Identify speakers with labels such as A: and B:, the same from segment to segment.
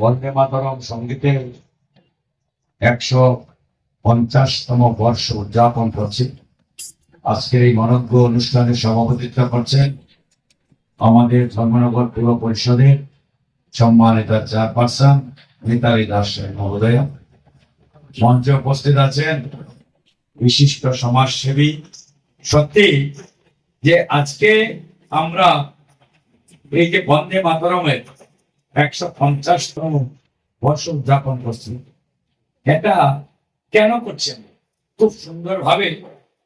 A: বন্দে মাতরম সঙ্গীতের একশো পঞ্চাশতম বর্ষ উদযাপন করছি। আজকের এই মনজ্ঞ অনুষ্ঠানে সভাপতিত্ব করছেন আমাদের ধর্মনগর পৌর পরিষদের সম্মানিত চেয়ারপারসন মিতালি দাস মহোদয়। মঞ্চে উপস্থিত আছেন বিশিষ্ট সমাজসেবী। সত্যি যে আজকে আমরা এই যে বন্দে মাতরমের একশো পঞ্চাশতম বর্ষ উদযাপন করছি। এটা কেন করছেন? খুব সুন্দর ভাবে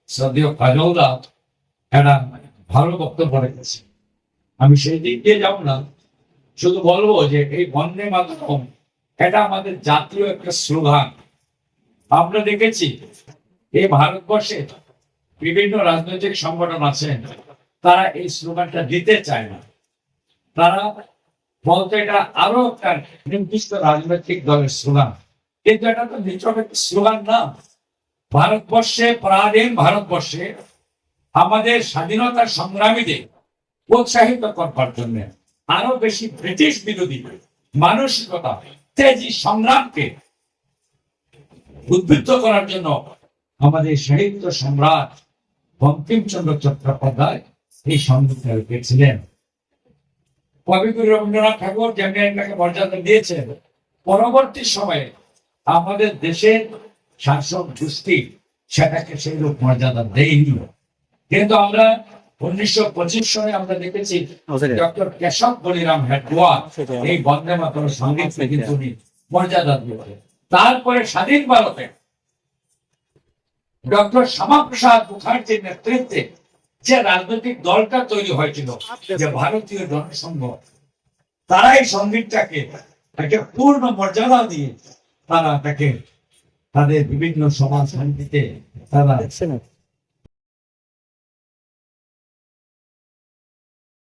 A: শ্রদ্ধেয় কাজলদা একটা ভালো বক্তব্য রেখেছে আমি সেই দিক দিয়ে যাব না, শুধু বলব যে এই বন্দে মাতরম এটা আমাদের জাতীয় একটা স্লোগান। আমরা দেখেছি এই ভারতবর্ষে বিভিন্ন রাজনৈতিক সংগঠন আছেন, তারা এই স্লোগানটা দিতে চায় না। তারা বলতে এটা আরও একটা নির্দিষ্ট রাজনৈতিক দলের স্লোগান কিন্তু এটা তো নিচক একটা স্লোগান না। ভারতবর্ষে পরাধীন ভারতবর্ষে আমাদের স্বাধীনতা সংগ্রামীদের উৎসাহিত করবার জন্য আরও বেশি ব্রিটিশ বিরোধী মানসিকতা, তেজি সংগ্রামকে উদ্বুদ্ধ করার জন্য আমাদের সাহিত্য সম্রাট বঙ্কিমচন্দ্র চট্টোপাধ্যায় এই সঙ্গীতটা লিখেছিলেন কবিগুরু রবীন্দ্রনাথ ঠাকুর যেমনি এটাকে মর্যাদা দিয়েছেন পরবর্তী সময়ে আমাদের দেশের শাসক গোষ্ঠী সেটাকে সেই রূপ মর্যাদা দেয়নি। কিন্তু আমরা উনিশশো পঁচিশ সনে আমরা দেখেছি ডক্টর কেশব বলিরাম হেডওয়ার এই বন্দে মাতর কিন্তু উনি মর্যাদা দিয়েছেন। তারপরে স্বাধীন ভারতে ডক্টর শ্যামাপ্রসাদ মুখার্জির নেতৃত্বে যে রাজনৈতিক দলটা তৈরি হয়েছিল যে ভারতীয় জনসংঘ তারা এই সঙ্গীতটাকে তাকে পূর্ণ মর্যাদা দিয়ে তারা তাকে তাদের বিভিন্ন সমাজ শান্তিতে তারা